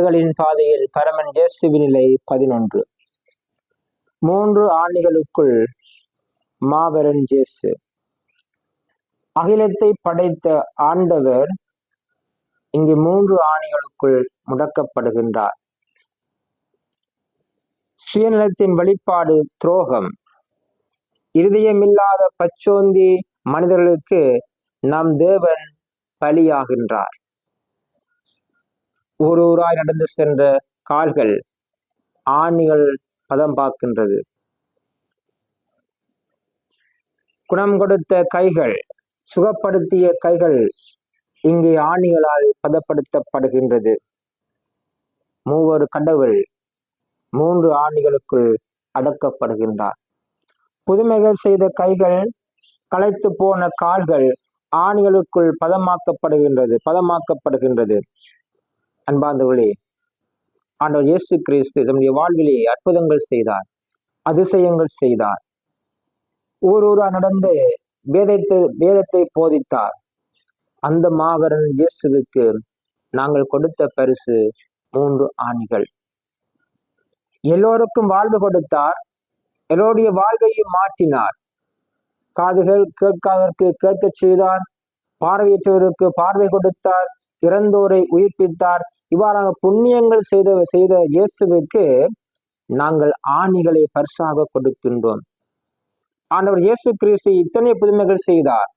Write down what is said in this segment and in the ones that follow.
ஆணிகளின் பாதையில் பரமன் இயேசுவினிலை பதினொன்று. மூன்று ஆணிகளுக்குள் மாபெரன் இயேசு. அகிலத்தை படைத்த ஆண்டவர் இங்கு மூன்று ஆணிகளுக்குள் முடக்கப்படுகின்றார். சுயநலத்தின் வெளிப்பாடு துரோகம். இருதயமில்லாத பச்சோந்தி மனிதர்களுக்கு நம் தேவன் பலியாகின்றார். ஊர் ஊராய் நடந்து சென்ற கால்கள் ஆணிகள் பதம் பார்க்கின்றது குணம் கொடுத்த கைகள் சுகப்படுத்திய கைகள் இங்கே ஆணிகளால் பதப்படுத்தப்படுகின்றது. மூவர் கடவுள் மூன்று ஆணிகளுக்குள் அடக்கப்படுகின்றார். புதுமைகள் செய்த கைகள் களைத்து போன கால்கள் ஆணிகளுக்குள் பதமாக்கப்படுகின்றது பதமாக்கப்படுகின்றது. அன்பார்ந்தவர்களே ஆண்டவர் இயேசு கிறிஸ்து தம்முடைய வாழ்விலே அற்புதங்கள் செய்தார் அதிசயங்கள் செய்தார் ஊர் ஊரா நடந்து வேதத்தை வேதத்தை போதித்தார். அந்த மாபெரும் இயேசுவுக்கு நாங்கள் கொடுத்த பரிசு மூன்று ஆணிகள். எல்லோருக்கும் வாழ்வு கொடுத்தார் எல்லோருடைய வாழ்வையும் மாற்றினார். காதுகள் கேட்காதற்கு கேட்கச் செய்தார் பார்வையற்றவருக்கு பார்வை கொடுத்தார் இறந்தோரை உயிர்ப்பித்தார் இவ்வாறாக புண்ணியங்கள் செய்த செய்த இயேசுவுக்கு நாங்கள் ஆணிகளை பரிசாக கொடுக்கின்றோம். ஆண்டவர் இயேசு கிறிஸ்து இத்தனை புதுமைகள் செய்தார்.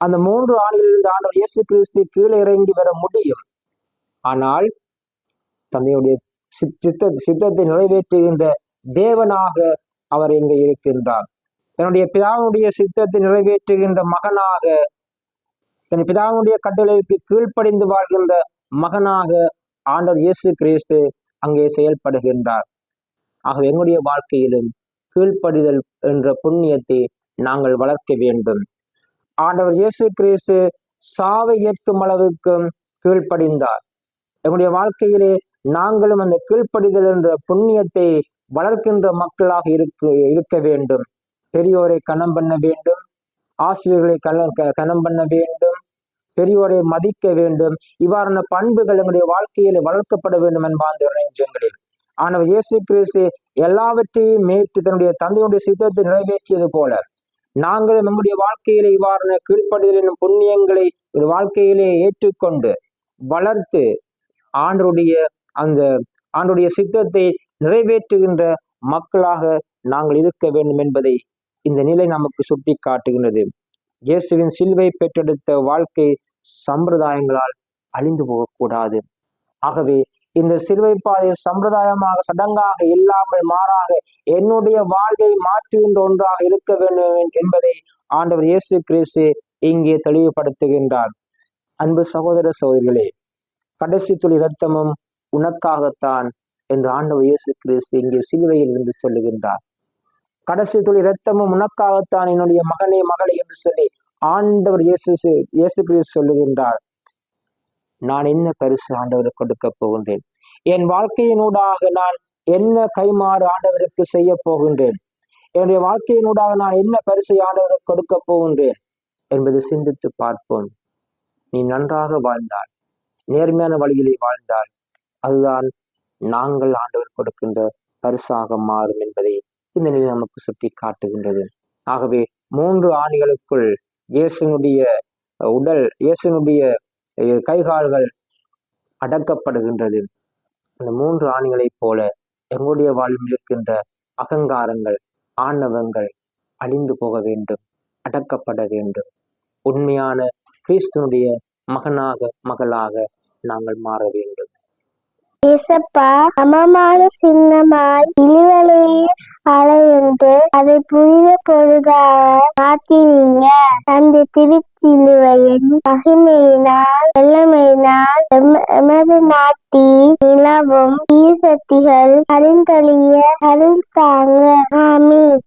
அந்த மூன்று ஆணிகளிலிருந்து ஆண்டவர் இயேசு கிறிஸ்து கீழே இறங்கி வர முடியும். ஆனால் தந்தையுடைய சித்த சித்தத்தை நிறைவேற்றுகின்ற தேவனாக அவர் இங்கு இருக்கின்றார். தன்னுடைய பிதாவுடைய சித்தத்தை நிறைவேற்றுகின்ற மகனாக தன் பிதாவுடைய கட்டளைக்கு கீழ்ப்படிந்து வாழ்கின்ற மகனாக ஆண்டவர் இயேசு கிறிஸ்து அங்கே செயல்படுகின்றார். ஆகவே எங்களுடைய வாழ்க்கையிலும் கீழ்ப்படிதல் என்ற புண்ணியத்தை நாங்கள் வளர்க்க வேண்டும். ஆண்டவர் இயேசு கிறிஸ்து சாவை ஏற்கும் அளவுக்கும் கீழ்ப்படிந்தார். எங்களுடைய வாழ்க்கையிலே நாங்களும் அந்த கீழ்ப்படிதல் என்ற புண்ணியத்தை வளர்க்கின்ற மக்களாக இருக்க இருக்க வேண்டும். பெரியோரை கணம் பண்ண வேண்டும். ஆசிரியர்களை கண கணம் பண்ண வேண்டும். பெரியோரை மதிக்க வேண்டும். இவ்வாறான பண்புகள் எங்களுடைய வாழ்க்கையில் வளர்க்கப்பட வேண்டும் என்பாந்த நெஞ்சங்களில் ஆனவர் இயேசு கிறிஸ்து எல்லாவற்றையும் மேற்று தன்னுடைய தந்தையுடைய சித்தத்தை நிறைவேற்றியது போல நாங்கள் நம்முடைய வாழ்க்கையிலே இவ்வாறான கீழ்ப்படுதலின் புண்ணியங்களை ஒரு வாழ்க்கையிலே ஏற்றுக்கொண்டு வளர்த்து ஆண்டருடைய அந்த ஆண்டுடைய சித்தத்தை நிறைவேற்றுகின்ற மக்களாக நாங்கள் இருக்க வேண்டும் என்பதை இந்த நிலை நமக்கு சுட்டி காட்டுகின்றது இயேசுவின் சில்வை பெற்றெடுத்த வாழ்க்கை சம்பிரதாயங்களால் அழிந்து போகக்கூடாது. ஆகவே இந்த சிலுவை பாதை சம்பிரதாயமாக சடங்காக இல்லாமல் மாறாக என்னுடைய வாழ்வை மாற்றுகின்ற ஒன்றாக இருக்க வேண்டும் என்பதை ஆண்டவர் இயேசு கிறிஸ்து இங்கே தெளிவுபடுத்துகின்றார். அன்பு சகோதர சகோதரிகளே கடைசி துளி ரத்தமும் உனக்காகத்தான் என்று ஆண்டவர் இயேசு கிறிஸ்து இங்கே சிலுவையில் இருந்து சொல்லுகின்றார். கடைசி துளி ரத்தமும் உனக்காகத்தான் என்னுடைய மகனே மகளை என்று சொல்லி ஆண்டவர் இயேசு இயேசு கிறிஸ்து சொல்லுகின்றார் நான் என்ன பரிசு ஆண்டவருக்கு கொடுக்க போகின்றேன்? என் வாழ்க்கையினூடாக நான் என்ன கைமாறு ஆண்டவருக்கு செய்ய போகின்றேன்? என்னுடைய வாழ்க்கையினூடாக நான் என்ன பரிசை ஆண்டவருக்கு கொடுக்க போகின்றேன்? என்பதை சிந்தித்து பார்ப்போம். நீ நன்றாக வாழ்ந்தால் நேர்மையான வழியிலே வாழ்ந்தால் அதுதான் நாங்கள் ஆண்டவர் கொடுக்கின்ற பரிசாக மாறும் என்பதை இந்த நிலை நமக்கு சுட்டி காட்டுகின்றது ஆகவே மூன்று ஆணிகளுக்குள் இயேசுனுடைய உடல் இயேசுனுடைய கைகால்கள் அடக்கப்படுகின்றது. அந்த மூன்று ஆணிகளைப் போல எங்களுடைய வாழ்வில் இருக்கின்ற அகங்காரங்கள் ஆணவங்கள் அழிந்து போக வேண்டும் அடக்கப்பட வேண்டும். உண்மையான கிறிஸ்துனுடைய மகனாக மகளாக நாங்கள் மாற வேண்டும். ஏசப்பா சின்னமாய் இழிவலையே அலையுண்டு. அதை புனித பொழுதாக மாத்தினீங்க அந்த திருச்சிலுவையின் மகிமையினால் வெள்ளமையினால் எமது நாட்டி நிலவும் ஈசக்திகள் அறிந்தழிய அருள் தாங்க ஆமீன்.